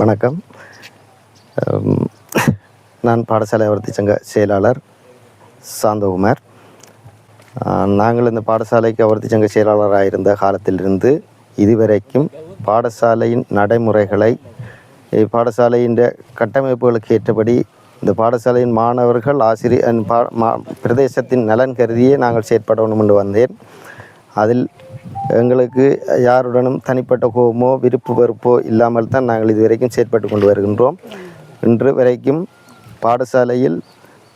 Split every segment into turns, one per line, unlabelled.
வணக்கம். நான் பாடசாலை அபிவிருத்தி சங்க செயலாளர் சாந்தகுமார். நாங்கள் இந்த பாடசாலைக்கு அபிவிருத்தி சங்க செயலாளராக இருந்த காலத்திலிருந்து இதுவரைக்கும் பாடசாலையின் நடைமுறைகளை பாடசாலையின் கட்டமைப்புகளுக்கு ஏற்றபடி இந்த பாடசாலையின் மாணவர்கள் ஆசிரியர் பா மா பிரதேசத்தின் நலன் கருதியே நாங்கள் செயற்படணும் என்று வந்தேன். அதில் எங்களுக்கு யாருடனும் தனிப்பட்ட கோபமோ விருப்பு வெறுப்போ இல்லாமல் தான் நாங்கள் இதுவரைக்கும் செயற்பட்டு கொண்டு வருகின்றோம். இன்று வரைக்கும் பாடசாலையில்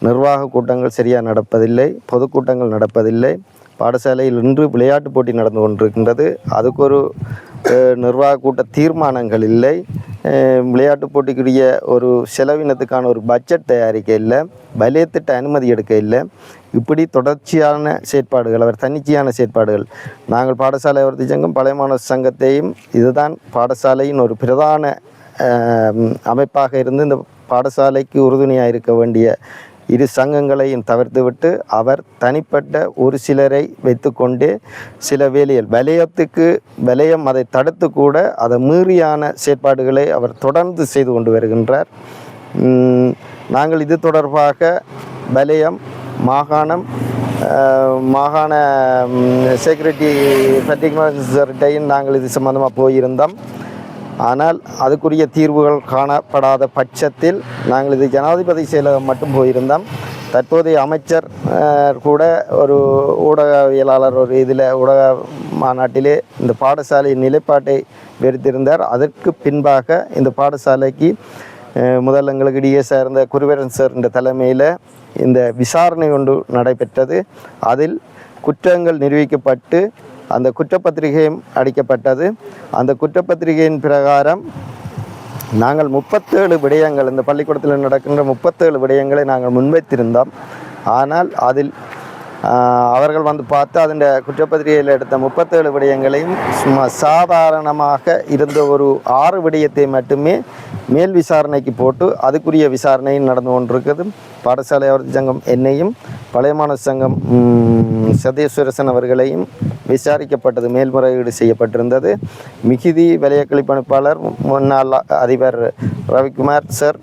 நிர்வாக கூட்டங்கள் சரியாக நடப்பதில்லை பொதுக்கூட்டங்கள் நடப்பதில்லை. பாடசாலையில் இன்று விளையாட்டு போட்டி நடந்து கொண்டிருக்கின்றது. அதுக்கு ஒரு நிர்வாக கூட்ட தீர்மானங்கள் இல்லை. விளையாட்டு போட்டிக்குரிய ஒரு செலவினத்துக்கான ஒரு பட்ஜெட் தயாரிக்க இல்லை. வலயத்திட்ட அனுமதி எடுக்க இல்லை. இப்படி தொடர்ச்சியான செயற்பாடுகள் அவர் தன்னிச்சையான செயற்பாடுகள். நாங்கள் பாடசாலை அவரது சங்கம் பழைய மாணவர் சங்கத்தையும் இதுதான் பாடசாலையின் ஒரு பிரதான அமைப்பாக இருந்து இந்த பாடசாலைக்கு உறுதுணையாக இருக்க வேண்டிய இரு சங்கங்களையும் தவிர்த்துவிட்டு அவர் தனிப்பட்ட ஒரு சிலரை வைத்துக்கொண்டே சில வேலையில் வலயத்துக்கு வலயம் அதை தடுத்து கூட அதை மீறியான செயற்பாடுகளை அவர் தொடர்ந்து செய்து கொண்டு வருகின்றார். நாங்கள் இது தொடர்பாக வலயம் மாகாணம் மாகாண செக்யூரிட்டி பர்டிகுலர்டையும் நாங்கள் இது சம்மந்தமாக போயிருந்தோம். ஆனால் அதுக்குரிய தீர்வுகள் காணப்படாத பட்சத்தில் நாங்கள் இது ஜனாதிபதி செயலகம் மட்டும் போயிருந்தோம். தற்போதைய அமைச்சர் கூட ஒரு ஊடகவியலாளர் ஒரு இதில் ஊடக மாநாட்டிலே இந்த பாடசாலையின் நிலைப்பாட்டை வெறுத்திருந்தார். அதற்கு பின்பாக இந்த பாடசாலைக்கு முதல் எங்களுக்கு இடையே சேர்ந்த குருவரன் சார் என்ற தலைமையில் இந்த விசாரணை ஒன்று நடைபெற்றது. அதில் குற்றங்கள் நிரூபிக்கப்பட்டு அந்த குற்றப்பத்திரிகையும் அடிக்கப்பட்டது. அந்த குற்றப்பத்திரிகையின் பிரகாரம் நாங்கள் முப்பத்தேழு விடயங்கள் இந்த பள்ளிக்கூடத்தில் நடக்கின்ற முப்பத்தேழு விடயங்களை நாங்கள் முன்வைத்திருந்தோம். ஆனால் அதில் அவர்கள் வந்து பார்த்து அதன் குற்றப்பத்திரிகையில் எடுத்த முப்பத்தேழு விடயங்களையும் சும்மா சாதாரணமாக இருந்த ஒரு ஆறு விடயத்தை மட்டுமே மேல் விசாரணைக்கு போட்டு அதுக்குரிய விசாரணையும் நடந்து கொண்டிருக்குது பாடசாலை அவர் சங்கம் என்னையும் பழைய மாணவர் சங்கம் சதேஸ்வரசன் சதீஸ்வரசன் அவர்களையும் விசாரிக்கப்பட்டது மேல்முறையீடு செய்யப்பட்டிருந்தது. மிகுதி வலய கழிப்பணிப்பாளர் முன்னாள் அதிபர் ரவிக்குமார் சார்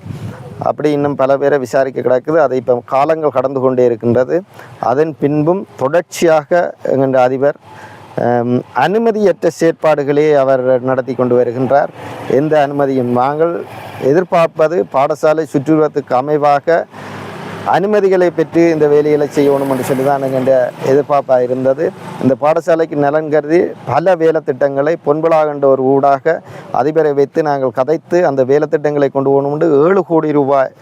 அப்படி இன்னும் பல பேரை விசாரிக்க கிடக்குது. அதை இப்போ காலங்கள் கடந்து கொண்டே இருக்கின்றது. அதன் பின்பும் தொடர்ச்சியாக எங்கள் அதிபர் அனுமதியற்ற செயற்பாடுகளே அவர் நடத்தி கொண்டு வருகின்றார். எந்த அனுமதியும் நாங்கள் எதிர்பார்ப்பது பாடசாலை சுற்றுலத்துக்கு அமைவாக அனுமதிகளை பெற்று இந்த வேலைகளை செய்யணும் என்று சொல்லி தான் எங்கள் எதிர்பார்ப்பாக இருந்தது. இந்த பாடசாலைக்கு நலன் கருதி பல வேலை திட்டங்களை பொன்பலாகன்ற ஒரு ஊடாக அதிபரை வைத்து நாங்கள் கதைத்து அந்த வேலை திட்டங்களை கொண்டு போகணும் ஏழு கோடி ரூபாய்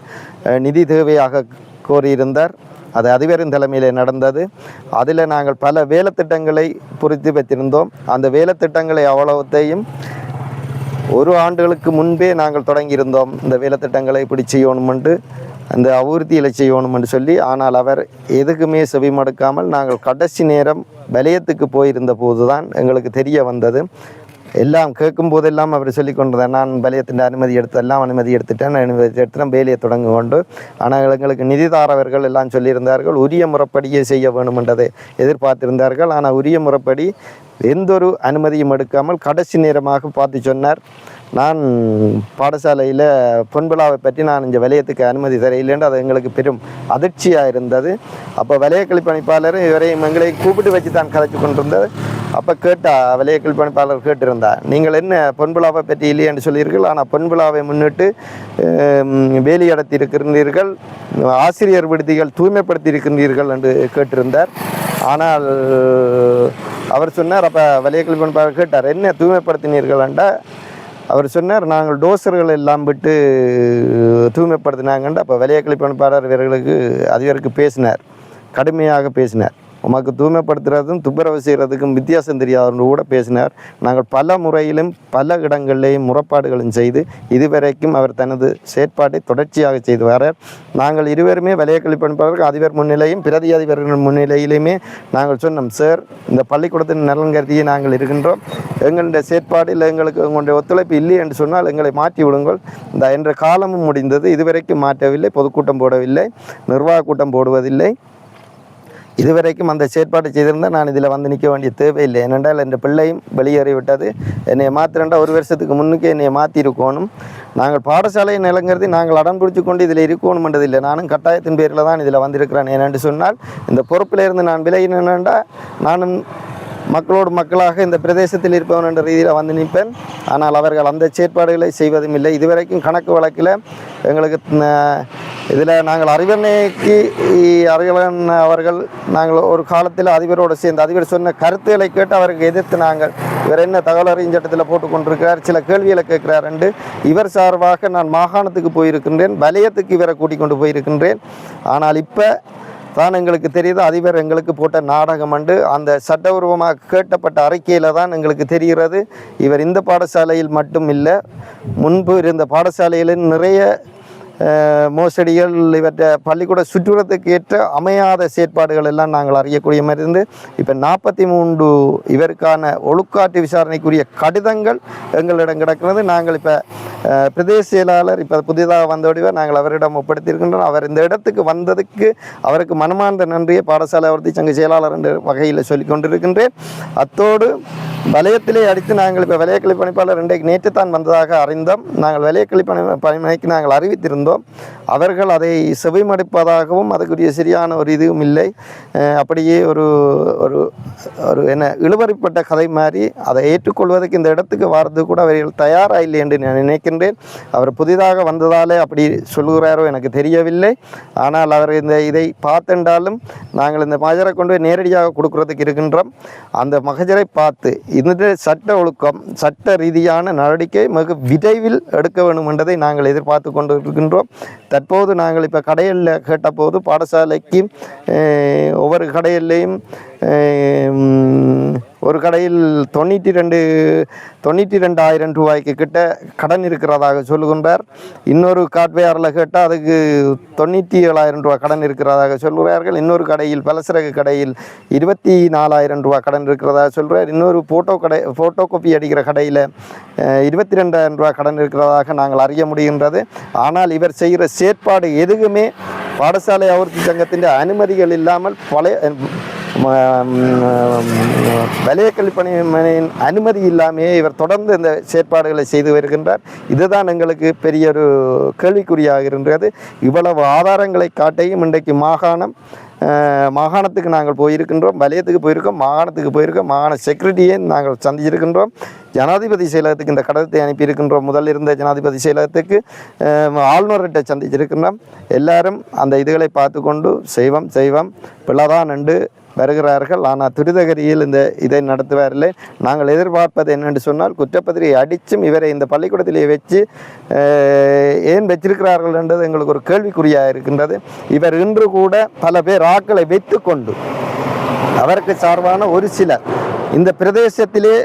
நிதி தேவையாக கோரியிருந்தார். அது அதிபரின் தலைமையில் நடந்தது. அதில் நாங்கள் பல வேலை திட்டங்களை வைத்திருந்தோம் அந்த வேலை திட்டங்களை அவ்வளவுத்தையும் ஒரு ஆண்டுகளுக்கு முன்பே நாங்கள் தொடங்கியிருந்தோம். இந்த வேலைத்திட்டங்களை இப்படி செய்யணுமென்று அந்த அபிவிருத்தியில் செய்யணுமென்று சொல்லி ஆனால் அவர் எதுக்குமே செவி மடுக்காமல் நாங்கள் கடைசி நேரம் வலயத்துக்கு போயிருந்த போது தான் எங்களுக்கு தெரிய வந்தது. எல்லாம் கேட்கும் போதெல்லாம் அவர் சொல்லி கொண்டிருந்தார் நான் வலயத்தின் அனுமதி எடுத்து எல்லாம் அனுமதி எடுத்துட்டேன் அனுமதி எடுத்துட்டேன் வேலையை தொடங்க கொண்டு ஆனால் எங்களுக்கு நிதிதாரவர்கள் எல்லாம் சொல்லியிருந்தார்கள் உரிய முறைப்படியே செய்ய வேண்டும் என்றதை எதிர்பார்த்திருந்தார்கள். ஆனால் உரிய முறைப்படி எந்த ஒரு அனுமதியும் எடுக்காமல் கடைசி நேரமாக பார்த்து சொன்னார். நான் பாடசாலையில் பொன்விழாவை பற்றி நான் இந்த வலயத்துக்கு அனுமதி தரையில்லைன்னு அது எங்களுக்கு பெரும் அதிர்ச்சியாக இருந்தது. அப்போ வலய பணிப்பாளர் இவரையும் எங்களை கூப்பிட்டு வச்சு தான் கதைச்சு கொண்டிருந்தது. அப்போ கேட்டா வலய பணிப்பாளர் கேட்டிருந்தா நீங்கள் என்ன பொன்விழாவை பற்றி இல்லையென்று சொல்லியிருக்கீர்கள் ஆனால் பொன்விழாவை முன்னிட்டு வேலி அடத்தி இருக்கின்றீர்கள் ஆசிரியர் விடுதிகள் தூய்மைப்படுத்தி இருக்கின்றீர்கள் என்று கேட்டிருந்தார். ஆனால் அவர் சொன்னார் அப்போ வலிய கழிப்பணிப்பாளர் கேட்டார் என்ன தூய்மைப்படுத்தினீர்களாண்டா அவர் சொன்னார் நாங்கள் டோசர்கள் எல்லாம் விட்டு தூய்மைப்படுத்தினாங்கன்ட்டு அப்போ விலைய கழிப்பணிப்பாளர் இவர்களுக்கு அதிபருக்கு பேசினார் கடுமையாக பேசினார். உமக்கு தூய்மைப்படுத்துறதும் துப்புரவு செய்கிறதுக்கும் வித்தியாசம் தெரியாதவர்கள் கூட பேசினார். நாங்கள் பல முறையிலும் பல இடங்களிலேயும் முறைப்பாடுகளும் செய்து இதுவரைக்கும் அவர் தனது செயற்பாட்டை தொடர்ச்சியாக செய்து வரார். நாங்கள் இருவருமே விலைய கழிப்பணிப்பாளர்கள் அதிபர் முன்னிலையும் பிரதி அதிபர்கள் முன்னிலையிலுமே நாங்கள் சொன்னோம் சார் இந்த பள்ளிக்கூடத்தின் நலன் கருதியே நாங்கள் இருக்கின்றோம். எங்களுடைய செயற்பாடில் எங்களுக்கு உங்களுடைய ஒத்துழைப்பு இல்லை என்று சொன்னால் எங்களை மாற்றி விடுங்கள். இந்த என்ற காலமும் முடிந்தது. இதுவரைக்கும் மாற்றவில்லை பொதுக்கூட்டம் போடவில்லை நிர்வாக கூட்டம் போடுவதில்லை. இதுவரைக்கும் அந்த செயற்பாடு செய்திருந்தால் நான் இதில் வந்து நிற்க வேண்டிய தேவையில்லை. ஏனென்றால் என் பிள்ளையும் வெளியேறி விட்டது. என்னை மாத்திரண்டா ஒரு வருஷத்துக்கு முன்னுக்கே என்னை மாற்றிருக்கணும் நாங்கள் பாடசாலையை நிலங்கிறது நாங்கள் அடம் பிடிச்சு கொண்டு இதில் இருக்கணுமென்றதில்லை நானும் கட்டாயத்தின் பேரில் தான் இதில் வந்திருக்கிறேன். ஏனென்று சொன்னால் இந்த பொறுப்பில் இருந்து நான் விலகினேன்டா நானும் மக்களோடு மக்களாக இந்த பிரதேசத்தில் இருப்பவன் என்ற ரீதியில் வந்து நிற்பேன். ஆனால் அவர்கள் அந்த செயற்பாடுகளை செய்வதும் இல்லை. இதுவரைக்கும் கணக்கு வழக்கில் எங்களுக்கு இதில் நாங்கள் அறிவணைக்கு அறிவன் அவர்கள் நாங்கள் ஒரு காலத்தில் அதிபரோடு சேர்ந்து அதிபர் சொன்ன கருத்துக்களை கேட்டு அவருக்கு எதிர்த்து நாங்கள் இவர் என்ன தகவல் அறியும் சட்டத்தில் போட்டு கொண்டிருக்கிறார் சில கேள்விகளை கேட்கிறார் என்று இவர் சார்பாக நான் மாகாணத்துக்கு போயிருக்கின்றேன் வலயத்துக்கு இவரை கூட்டிக் கொண்டு போயிருக்கின்றேன். ஆனால் இப்போ தான் எங்களுக்கு தெரியுது. அதிபர் எங்களுக்கு போட்ட நாடகம் அண்டு அந்த சட்டபூர்வமாக கேட்டப்பட்ட அறிக்கையில் தான் எங்களுக்கு தெரிகிறது. இவர் இந்த பாடசாலையில் மட்டும் இல்லை முன்பு இருந்த பாடசாலையில் நிறைய மோசடிகள் இவற்றை பள்ளிக்கூட சுற்றுலத்துக்கு ஏற்ற அமையாத செயற்பாடுகள் எல்லாம் நாங்கள் அறியக்கூடிய மாதிரி இருந்து இப்போ நாற்பத்தி மூன்று இவருக்கான ஒழுக்காட்டு விசாரணைக்குரிய கடிதங்கள் எங்களிடம் கிடக்கிறது. நாங்கள் இப்போ பிரதேச செயலாளர் இப்போ புதிதாக வந்தோடிவர் நாங்கள் அவரிடம் ஒப்படைத்திருக்கின்றோம். அவர் இந்த இடத்துக்கு வந்ததுக்கு அவருக்கு மனமார்ந்த நன்றியை பாடசாலை அவர்த்தி சங்க செயலாளர் என்ற வகையில் சொல்லிக் கொண்டிருக்கின்றேன். அத்தோடு வலயத்திலே அடித்து நாங்கள் இப்போ வலயக்கிளை பணிப்பாளர் இன்றைக்கு நேற்று தான் வந்ததாக அறிந்தோம். நாங்கள் வலயக்கிளை பணி பணிமனைக்கு நாங்கள் அறிவித்திருந்தோம். அவர்கள் அதை செவிமடைப்பதாகவும் அதுக்குரிய சரியான ஒரு இதுவும் இல்லை. அப்படியே ஒரு ஒரு ஒரு என்ன இழுவறிப்பட்ட கதை மாதிரி அதை ஏற்றுக்கொள்வதற்கு இந்த இடத்துக்கு வர்றது கூட அவர்கள் தயாராக இல்லை என்று நான் நினைக்கின்றேன். அவர் புதிதாக வந்ததாலே அப்படி சொல்கிறாரோ எனக்கு தெரியவில்லை. ஆனால் அவர் இந்த இதை பார்த்தென்றாலும் நாங்கள் இந்த மகஜரை கொண்டு போய் நேரடியாக கொடுக்கறதுக்கு இருக்கின்றோம். அந்த மகஜரை பார்த்து இந்த சட்ட ஒழுக்கம் சட்ட ரீதியான நடவடிக்கை மிக விரைவில் எடுக்க வேண்டும் என்பதை நாங்கள் எதிர்பார்த்து கொண்டு இருக்கின்றோம் தற்போது நாங்கள் இப்போ கடையில் கேட்டபோது பாடசாலைக்கு ஒவ்வொரு கடையிலையும் ஒரு கடையில் தொண்ணூற்றி ரெண்டு தொண்ணூற்றி ரெண்டாயிரம் ரூபாய்க்கு கிட்ட கடன் இருக்கிறதாக சொல்லுகின்றார். இன்னொரு காட்வேயாரில் கேட்டால் அதுக்கு தொண்ணூற்றி ஏழாயிரம் ரூபாய் கடன் இருக்கிறதாக சொல்கிறார்கள் இன்னொரு கடையில் பலசரகு கடையில் இருபத்தி நாலாயிரம் ரூபாய் கடன் இருக்கிறதாக சொல்கிறார் இன்னொரு ஃபோட்டோ கடை ஃபோட்டோ காப்பி அடிக்கிற கடையில் இருபத்தி ரெண்டாயிரம் ரூபாய் கடன் இருக்கிறதாக நாங்கள் அறிய முடிகின்றது. ஆனால் இவர் செய்கிற செயற்பாடு எதுவுமே பாடசாலை அவர்த்தி சங்கத்தின் அனுமதிகள் இல்லாமல் பழைய வலய கல்விப்பணியின் அனுமதி இல்லாமையே இவர் தொடர்ந்து இந்த செயற்பாடுகளை செய்து வருகின்றார். இதுதான் எங்களுக்கு பெரிய ஒரு கேள்விக்குறியாக இருந்தது. இவ்வளவு ஆதாரங்களை காட்டியும் இன்றைக்கு மாகாணம் மாகாணத்துக்கு நாங்கள் போயிருக்கின்றோம் வலயத்துக்கு போயிருக்கோம் மாகாணத்துக்கு போயிருக்கோம் மாகாண செக்ரட்டரியை நாங்கள் சந்திச்சிருக்கின்றோம் ஜனாதிபதி செயலகத்துக்கு இந்த கடிதத்தை அனுப்பியிருக்கின்றோம். முதல் இருந்த ஜனாதிபதி செயலகத்துக்கு ஆளுநர்கிட்ட சந்திச்சிருக்கின்றோம் எல்லாரும் அந்த இதுகளை பார்த்து கொண்டு செய்வோம் செய்வோம் பிள்ளைதான் என்று வருகிறார்கள். ஆனால் துரிதகரியில் இந்த இதை நடத்துவாரில்லை. நாங்கள் எதிர்பார்ப்பது என்னென்று சொன்னால் குற்றப்பத்திரிகை அடித்தும் இவரை இந்த பள்ளிக்கூடத்திலே வச்சு ஏன் வச்சிருக்கிறார்கள் என்றது எங்களுக்கு ஒரு கேள்விக்குறியாக இருக்கின்றது. இவர் இன்று கூட பல பேர் ஆட்களை வைத்துக்கொண்டு அவருக்கு சார்பான ஒரு சிலர் இந்த பிரதேசத்திலே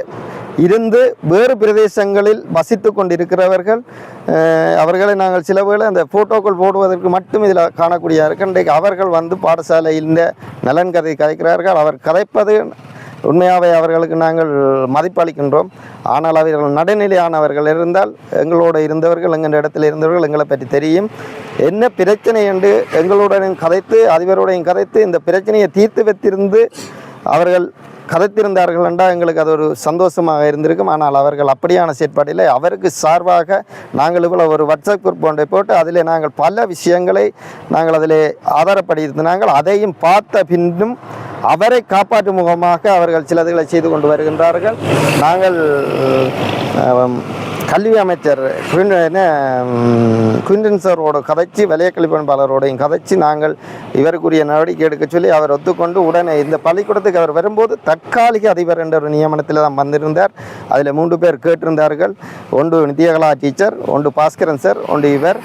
இருந்து வேறு பிரதேசங்களில் வசித்து கொண்டிருக்கிறவர்கள் அவர்களை நாங்கள் சில வேளை அந்த ஃபோட்டோக்கள் போடுவதற்கு மட்டும் இதில் காணக்கூடிய இன்றைக்கு அவர்கள் வந்து பாடசாலையில் நலன் கதை கதைக்கிறார்கள். அவர் கதைப்பது உண்மையாகவே அவர்களுக்கு நாங்கள் மதிப்பளிக்கின்றோம் ஆனால் அவர்கள் நடுநிலையானவர்கள் இருந்தால் எங்களோட இருந்தவர்கள் எங்கள் இடத்துல இருந்தவர்கள் எங்களை பற்றி தெரியும். என்ன பிரச்சனை என்று எங்களுடனும் கதைத்து அதிபருடையும் கதைத்து இந்த பிரச்சனையை தீர்த்து வைத்திருந்து அவர்கள் கதைத்திருந்தார்கள் என்றால் எங்களுக்கு அது ஒரு சந்தோஷமாக இருந்திருக்கும். ஆனால் அவர்கள் அப்படியான செயற்பாடில் அவருக்கு சார்பாக நாங்கள் இவ்வளோ ஒரு வாட்ஸ்அப் குரூப் ஒன்றை போட்டு அதில் நாங்கள் பல விஷயங்களை நாங்கள் அதில் ஆதாரப்படுத்தினாங்கள் அதையும் பார்த்த பின்னும் அவரை காப்பாற்றும் முகமாக அவர்கள் சிலதுகளை செய்து கொண்டு வருகின்றார்கள். நாங்கள் கல்வி அமைச்சர் என்ன குவிண்டன் குயின்டன் சாரோட கதைச்சு வலைய கல்விப்பண்பாளரோடையும் கதைச்சு நாங்கள் இவருக்குரிய நடவடிக்கை எடுக்க சொல்லி அவர் ஒத்துக்கொண்டு உடனே இந்த பள்ளிக்கூடத்துக்கு அவர் வரும்போது தற்காலிக அதிபர் என்ற ஒரு நியமனத்தில் தான் வந்திருந்தார். அதில் மூன்று பேர் கேட்டிருந்தார்கள். ஒன்று நித்யகலா டீச்சர் ஒன்று பாஸ்கரன் சார் ஒன்று இவர்.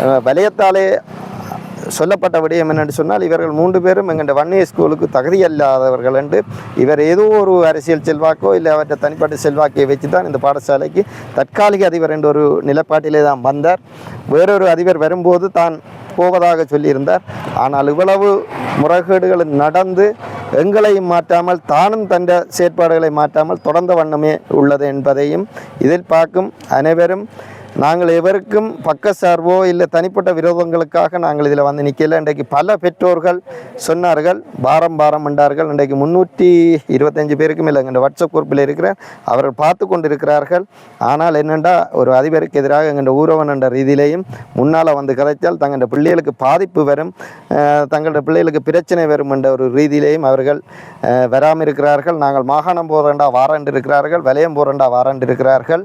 வலையத்தாலே வலயத்தாலே சொல்லப்பட்ட விடயம் என்னென்று சொன்னால் இவர்கள் மூன்று பேரும் எங்கள் வன்னிய ஸ்கூலுக்கு தகுதி அல்லாதவர்கள் என்று இவர் ஏதோ ஒரு அரசியல் செல்வாக்கோ இல்லை அவற்றை தனிப்பட்ட செல்வாக்கை வச்சு தான் இந்த பாடசாலைக்கு தற்காலிக அதிபர் என்ற ஒரு நிலப்பாட்டிலே தான் வந்தார். வேறொரு அதிபர் வரும்போது தான் போவதாக சொல்லியிருந்தார். ஆனால் இவ்வளவு முறைகேடுகள் நடந்து எங்களையும் மாற்றாமல் தானும் தந்த செயற்பாடுகளை மாற்றாமல் தொடர்ந்த வண்ணமே உள்ளது என்பதையும் இதில் பார்க்கும் அனைவரும் நாங்கள் எவருக்கும் பக்க சார்போ இல்லை தனிப்பட்ட விரோதங்களுக்காக நாங்கள் இதில் வந்து நிற்கல இன்றைக்கு பல பெற்றோர்கள் சொன்னார்கள் பாரம் பாரம் என்றார்கள். இன்றைக்கு முந்நூற்றி இருபத்தஞ்சு பேருக்கும் இல்லை எங்கள் வாட்ஸ்அப் குரூப்பில் இருக்கிற அவர்கள் பார்த்து கொண்டிருக்கிறார்கள். ஆனால் என்னென்றா ஒரு அதிபருக்கு எதிராக எங்கள் ஊரவன் என்ற ரீதியிலேயும் முன்னால் வந்து கதைச்சால் தங்களோட பிள்ளைகளுக்கு பாதிப்பு வரும் தங்களோட பிள்ளைகளுக்கு பிரச்சனை வரும் என்ற ஒரு ரீதியிலேயும் அவர்கள் வராமல் இருக்கிறார்கள் நாங்கள் மாகாணம் போகிறண்டா வாராண்டு இருக்கிறார்கள் வலயம் போகிறண்டா வாராண்டு இருக்கிறார்கள்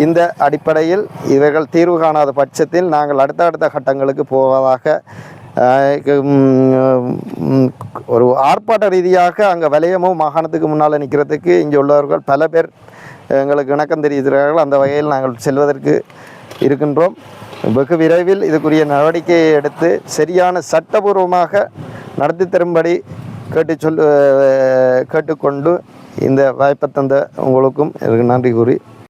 இந்த அடிப்படையில் இவர்கள் தீர்வு காணாத பட்சத்தில் நாங்கள் அடுத்த அடுத்த கட்டங்களுக்கு போவதாக ஒரு ஆர்ப்பாட்ட ரீதியாக அங்கே வலயமோ மாகாணத்துக்கு முன்னால் நிற்கிறதுக்கு இங்கே உள்ளவர்கள் பல பேர் எங்களுக்கு இணக்கம் தெரிவிக்கிறார்கள் அந்த வகையில் நாங்கள் செல்வதற்கு இருக்கின்றோம். வெகு விரைவில் இதுக்குரிய நடவடிக்கையை எடுத்து சரியான சட்டபூர்வமாக நடத்தி தரும்படி கேட்டு சொல் கேட்டுக்கொண்டு இந்த வாய்ப்பை தந்த உங்களுக்கும் எனக்கு நன்றி கூறி